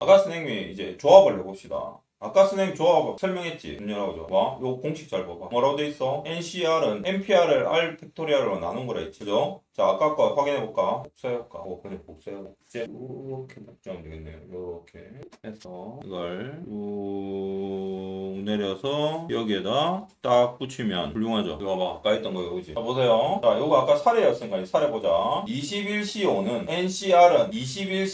아까 선생님이 이제 조합을 해봅시다. 아까 선생님 조합 설명했지? 분열하고 봐. 요 공식 잘 봐봐. 뭐라고 돼 있어? NCR은 NPR을 R 팩토리얼로 나눈 거라 했지. 그죠? 자, 아까 거 확인해볼까? 복사해볼까? 어, 그냥 복사해. 복제. 이렇게 복제하면 되겠네요. 이렇게 해서 이걸 쭉 내려서 여기에다 딱 붙이면 훌륭하죠. 이거 봐. 아까 했던 거 이거지. 자, 보세요. 자, 요거 아까 사례였으니까 사례 보자. 21CO 는 NCR은 21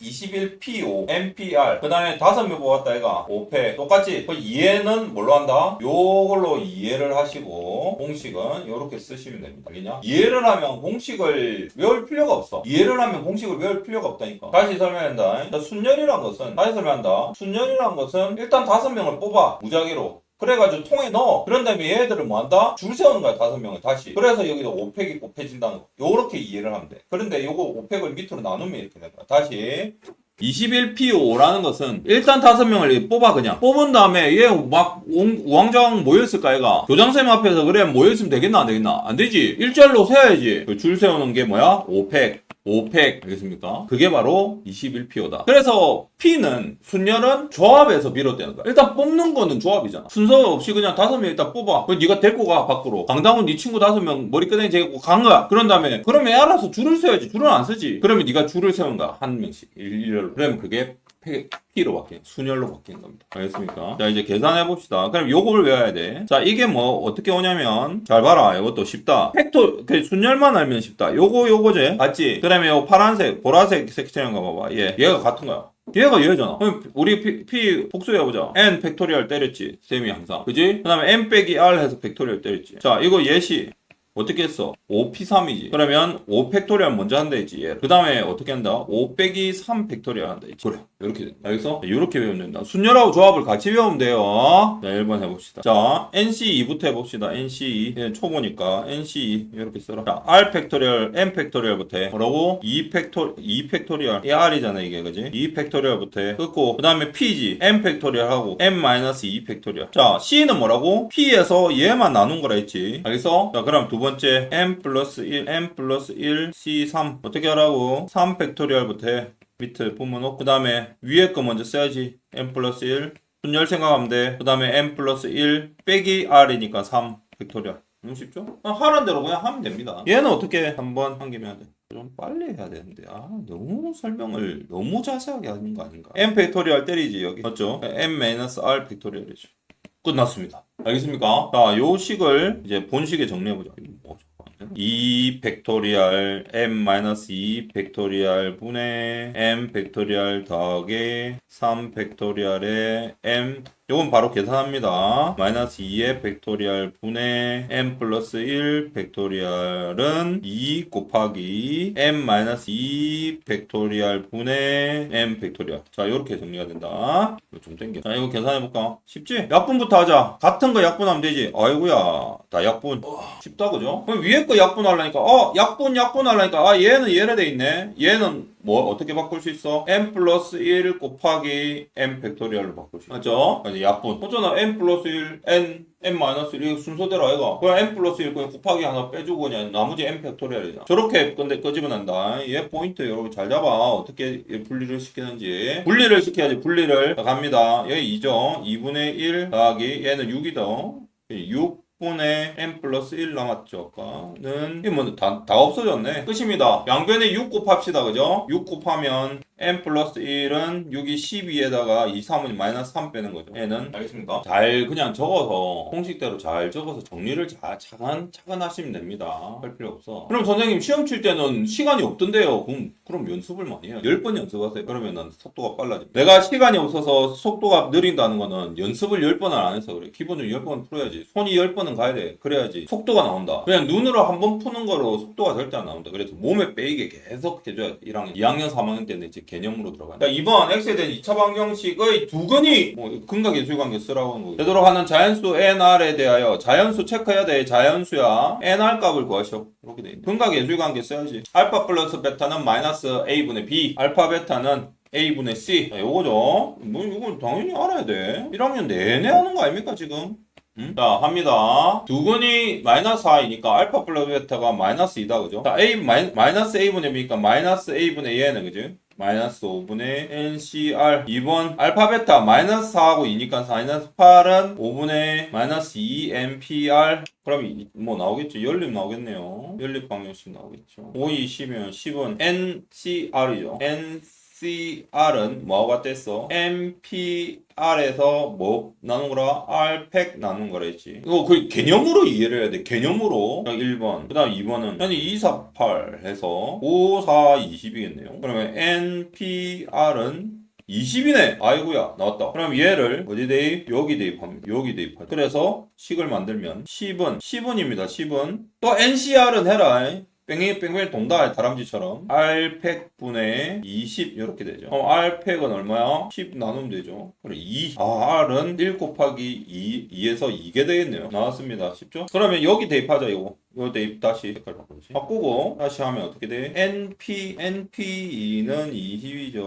21PO, NPR, 그 다음에 다섯 명 뽑았다, 얘가. 5패. 똑같이. 그 이해는 뭘로 한다? 요걸로 이해를 하시고, 공식은 요렇게 쓰시면 됩니다. 알겠냐? 이해를 하면 공식을 외울 필요가 없어. 이해를 하면 공식을 외울 필요가 없다니까. 다시 설명한다. 자, 순열이란 것은, 다시 설명한다. 순열이란 것은 일단 다섯 명을 뽑아. 무작위로. 그래가지고 통에 넣어. 그런 다음에 얘들을 뭐 한다? 줄 세우는 거야, 다섯 명을 다시. 그래서 여기다 5팩이 곱해진다는 거. 요렇게 이해를 하면 돼. 그런데 요거 5팩을 밑으로 나누면 이렇게 된 거야. 다시. 21PO라는 것은 일단 다섯 명을 뽑아 그냥 뽑은 다음에 얘 막 우왕좌왕 모였을까 얘가 교장쌤 앞에서 그래 모였으면 되겠나 안 되겠나 안 되지 일절로 세야지 그 줄 세우는 게 뭐야 5팩 5팩 알겠습니까? 그게 바로 21PO다. 그래서 P는 순열은 조합에서 비롯되는 거야. 일단 뽑는 거는 조합이잖아. 순서 없이 그냥 다섯 명 일단 뽑아. 그 네가 데리고 가 밖으로. 강당은 네 친구 다섯 명 머리끄댕이 재고 간 거야. 그런 다음에 그러면 애 알아서 줄을 세워야지. 줄은 안 서지. 그러면 네가 줄을 세운 거야. 한 명씩 일렬로. 그러면 그게 P로 바뀌는 순열로 바뀌는 겁니다. 알겠습니까? 자 이제 계산해 봅시다. 그럼 요걸 외워야 돼. 자 이게 뭐 어떻게 오냐면 잘 봐라. 이것도 쉽다. 팩토 그 순열만 알면 쉽다. 요거 요거제 맞지? 그다음에 요 파란색 보라색 섹션인 거 봐봐. 얘 얘가 같은 거야. 얘가 얘잖아. 그럼 우리 P, P 복수해보자. N 팩토리얼 때렸지. 셈이 항상. 그지? 그 다음에 N 빼기 R 해서 팩토리얼 때렸지. 자, 이거 예시. 어떻게 했어? 5P3이지. 그러면 5 팩토리얼 먼저 한다 했지. 얘. 그 다음에 어떻게 한다? 5 빼기 3 팩토리얼 한다 했지. 그래. 이렇게 된다. 알겠어? 이렇게 외우면 된다. 순열하고 조합을 같이 외우면 돼요. 자, 1번 해봅시다. 자, NC2부터 해봅시다. NC2. 얘 초보니까 NC2 이렇게 써라. 자, R 팩토리얼, N 팩토리얼부터 해. 뭐라고? 2 팩토, 2 팩토리얼. 이 R이잖아, 이게. 그지? 2 팩토리얼부터 해. 끊고, 그 다음에 P지. N 팩토리얼하고 N-2 팩토리얼. 자, C는 뭐라고? P에서 얘만 나눈 거라 했지. 알겠어? 자, 그럼 두 번째 n 플러스 1, n 플러스 1, c3 어떻게 하라고? 3 팩토리얼부터 해. 밑에 보면 놓고 그 다음에 위에 거 먼저 써야지. n 플러스 1 분열 생각하면 돼. 그 다음에 n 플러스 1 빼기 r이니까 3 팩토리얼. 너무 쉽죠? 아, 하라는 대로 그냥 하면 됩니다. 얘는 어떻게 한번 한 김에 돼? 좀 빨리 해야 되는데 아 너무 설명을 너무 자세하게 하는 거 아닌가? n 팩토리얼 때리지 여기 맞죠? n 마이너스 r 팩토리얼이죠. 끝났습니다. 알겠습니까? 자, 요 식을 이제 본식에 정리해보자. 이거 뭐죠? 2 팩토리얼 m-2 팩토리얼 분의 m 팩토리얼 더하기 3 팩토리얼의 m 요건 바로 계산합니다. 마이너스 2의 팩토리얼 분의 m 플러스 1 팩토리얼은 2 곱하기 m 마이너스 2 팩토리얼 분의 m 팩토리얼. 자, 요렇게 정리가 된다. 좀 땡겨. 자, 이거 계산해볼까? 쉽지? 약분부터 하자. 같은 거 약분하면 되지. 아이고야. 다 약분. 쉽다, 그죠? 그럼 위에 거 약분하려니까, 어, 약분, 약분하려니까, 아, 얘는 얘로 돼 있네. 얘는 뭐, 어떻게 바꿀 수 있어? m 플러스 1 곱하기 m 팩토리얼로 바꿀 수 있어. 맞죠? 이제 약분. 어쩌나 m 플러스 1, n, n 마이너스 1, 이거 순서대로 아이가. 그냥 m 플러스 1, 그냥 곱하기 하나 빼주고 그냥 나머지 m 팩토리얼이잖아. 저렇게 근데 끄집어낸다. 얘 포인트 여러분 잘 잡아. 어떻게 얘 분리를 시키는지. 분리를 시켜야지, 분리를. 자, 갑니다. 여기 2죠. 2분의 1 더하기 얘는 6이다. 6 분의 n 플러스 1 남았죠. 아까는 이게 뭐다 다 없어졌네. 끝입니다. 양변에 6 곱합시다. 그죠? 6 곱하면 n 플러스 1은 6이 12에다가 2, 3은 마이너스 3 빼는 거죠. 얘는 알겠습니까? 잘 그냥 적어서 공식대로 잘 적어서 정리를 잘 차근 차근 하시면 됩니다. 할 필요 없어. 그럼 선생님 시험 칠 때는 시간이 없던데요. 그럼 그럼 연습을 많이 해요. 10번 연습하세요. 그러면은 속도가 빨라집니다. 내가 시간이 없어서 속도가 느린다는 거는 연습을 10번을 안 해서 그래. 기본을 10번 풀어야지. 손이 10번은 가야 돼. 그래야지 속도가 나온다. 그냥 눈으로 한 번 푸는 거로 속도가 절대 안 나온다. 그래서 몸에 빼이게 계속 해줘야 돼. 1학년, 2학년, 3학년 때는 이제 개념으로 들어가요. 자, 2번 X에 대한 2차 방정식의 두근이 뭐 근각의 수관계 쓰라고 하는 거고. 되도록 하는 자연수 NR에 대하여 자연수 체크해야 돼. 자연수야. NR 값을 구하셔. 이렇게 돼 있네. 근각의 수관계 써야지. 알파 플러스 베타는 마이너스 A분의 B. 알파 베타는 A분의 C. 자, 요거죠. 뭐, 이건 당연히 알아야 돼. 1학년 내내 하는 거 아닙니까, 지금? 음? 자, 합니다. 두근이 마이너스 4이니까 알파 플러스 베타가 마이너스 2다, 그죠? 자, A, 마이, 마이너스 A분의 B니까 마이너스 A분의 얘는, 그지? 마이너스 5분의 NCR 2번 알파 베타 마이너스 4하고 2니까 마이너스 8은 5분의 마이너스 2NPR 그럼 이- 뭐 나오겠죠? 연립 나오겠네요. 연립 방정식 나오겠죠. 5, 2, 10이면 10은 NCR이죠. NCR 은 뭐하고 같댔어? NPR에서 뭐 나눈 거라? R팩 나눈 거라 했지 이거 그 개념으로 이해를 해야 돼 개념으로 1번 그 다음 2번은 현재 2, 4, 8 해서 5, 4, 20이겠네요 그러면 NPR은 20이네. 아이고야 나왔다. 그럼 얘를 어디 대입? 여기 대입합니다. 여기 대입하죠. 그래서 식을 만들면 10은 10은입니다. 10은 또 NCR은 해라. 뺑뺑 뺑뺑 동다 다람쥐처럼 R팩 분의 20 이렇게 되죠. 그럼 R팩은 얼마야? 10 나누면 되죠. 그래 2. 아 R은 1 곱하기 2, 2에서 2게 되겠네요. 나왔습니다. 쉽죠? 그러면 여기 대입하자 이거. 이거 대입 다시 색깔 바꾸지. 바꾸고 다시 하면 어떻게 돼? NP NP2는 20이죠.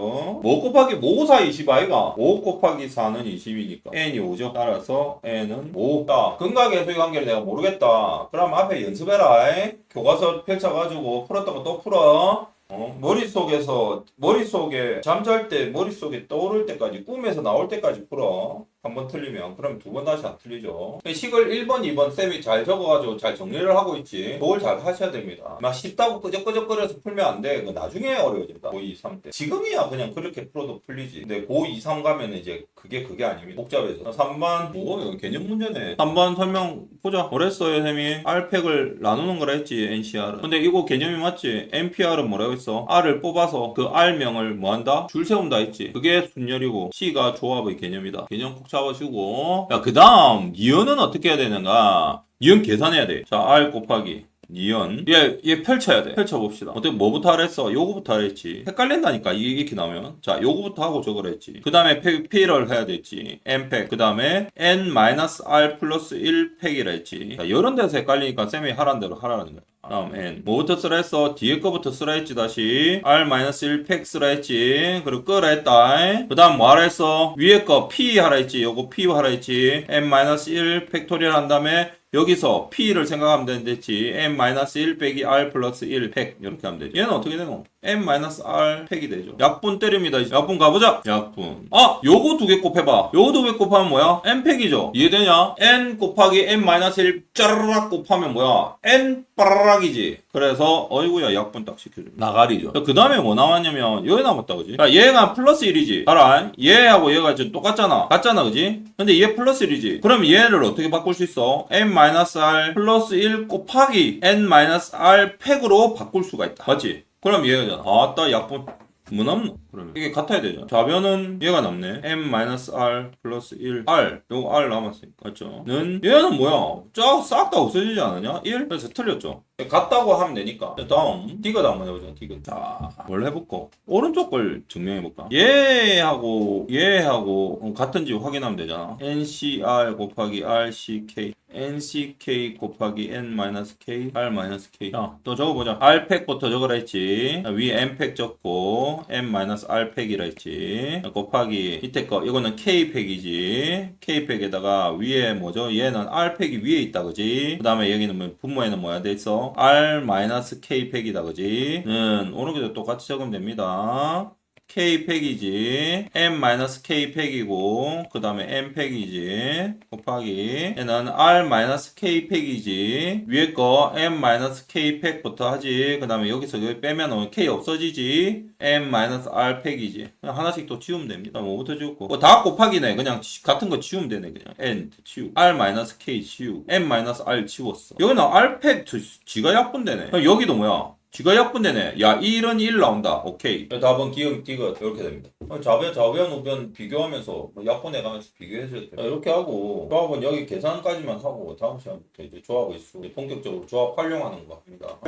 5 곱하기 5, 4, 20 아이가? 5 곱하기 4는 20이니까 n이 5죠. 따라서 n은 5. 자, 근각의 관계를 내가 모르겠다. 그럼 앞에 연습해라. 이. 교과서 펼쳐가지고 풀었던 거 또 풀어. 어? 머릿속에서 머릿속에 잠잘 때 머릿속에 떠오를 때까지 꿈에서 나올 때까지 풀어 한 번 틀리면. 그럼 두 번 다시 안 틀리죠. 식을 1번 2번 쌤이 잘 적어가지고 잘 정리를 하고 있지. 그걸 잘 하셔야 됩니다. 막 쉽다고 끄적끄적거려서 풀면 안돼. 그 나중에 어려워진다. 고2 3 때. 지금이야 그냥 그렇게 풀어도 풀리지. 근데 고2 3 가면 이제 그게 그게 아닙니다. 복잡해서 3번 뭐 개념 문제네. 3번 설명 보자. 뭐랬어요 쌤이? R팩을 나누는 거라 했지 NCR은. 근데 이거 개념이 맞지? NPR은 뭐라고 했어? R을 뽑아서 그 R명을 뭐 한다? 줄 세운다 했지. 그게 순열이고 C가 조합의 개념이다. 개념 꼭 잡아주고. 야그 다음 니은은 어떻게 해야 되는가? 니은 계산해야 돼 자 R 곱하기 니은 얘, 얘 펼쳐야 돼. 펼쳐봅시다. 어떻게 뭐부터 하랬어? 요거부터 하랬지. 헷갈린다니까 이게 이렇게 나오면. 자 요거부터 하고 저거를 했지. 그 다음에 P를 해야 됐지. N팩. 그 다음에 N-R 플러스 1팩이라 했지. 자 요런 데서 헷갈리니까 쌤이 하라는 대로 하라는 거야 다음 N 뭐부터 쓰라 했어? 뒤에 거부터 쓰라 했지 다시 R-1팩 쓰라 했지 그리고 끄라 했다 그 다음 뭐 하라 했어? 위에 거 P 하라 했지 요거 P 하라 했지 N-1 팩토리얼 한 다음에 여기서 P를 생각하면 되는데지 M-1 빼기 R 플러스 1 팩 이렇게 하면 되지 얘는 어떻게 되노? M-R 팩이 되죠 약분 때립니다 이제. 약분 가보자 약분 아 요거 두 개 곱해봐 요거 두 개 곱하면 뭐야? N 팩이죠 이해되냐? N 곱하기 M-1 짜르락 곱하면 뭐야? N 빠라락이지 그래서 어이구야 약분 딱 시켜줘 나가리죠 그 다음에 뭐 나왔냐면 여기 남았다 그지? 야 얘가 플러스 1이지 알아? 얘하고 얘가 지금 똑같잖아 같잖아 그지? 근데 얘 플러스 1이지 그럼 얘를 어떻게 바꿀 수 있어? M-R 플러스 1 곱하기 N-R 팩으로 바꿀 수가 있다 맞지? 그럼 얘가 아따 약분 뭐 남노? 그러면 이게 같아야 되죠. 좌변은 얘가 남네. m-r 플러스 1 r 요거 r 남았으니까 맞죠? 는 얘는 뭐야? 쫙 싹 다 없어지지 않았냐? 1? 그래서 틀렸죠. 같다고 하면 되니까. 다음 디귿 한번 해보자 디귿. 자 뭘 해볼까? 오른쪽 걸 증명해볼까? 얘하고 얘하고 어, 같은지 확인하면 되잖아. Ncr 곱하기 rck nck 곱하기 n-k r-k 자또 적어보자. r팩부터 적으라 했지. 자, 위에 n팩 적고 n-r팩이라 했지. 자, 곱하기 밑에 거 이거는 k팩이지. K팩에다가 위에 뭐죠? 얘는 r팩이 위에 있다 그지? 그 다음에 여기는 뭐 분모에는 뭐야? 돼 있어 R-K 팩이다 그지? 는 오른쪽도 똑같이 적으면 됩니다. K 팩이지. M-K 팩이고 그 다음에 M 팩이지. 곱하기. 얘는 R-K 팩이지. 위에 거 M-K 팩부터 하지. 그 다음에 여기서 여기 빼면 K 없어지지. M-R 팩이지. 그냥 하나씩 또 지우면 됩니다. 뭐부터 지우고 뭐 다 곱하기네. 그냥 지- 같은 거 지우면 되네 그냥. N 지우. R-K 지우. M-R 지웠어. 여기는 R 팩 저- 지가 약분되네. 여기도 뭐야 지가 약분되네. 야, 1은 1 나온다. 오케이. 답은 기억, 디귿 이렇게 됩니다. 어, 좌변, 좌변, 우변 비교하면서 뭐 약분해 가면서 비교해줘야 돼. 이렇게 하고 조합은 여기 계산까지만 하고 다음 시간부터 이제 조합의 수 본격적으로 조합 활용하는 거 합니다.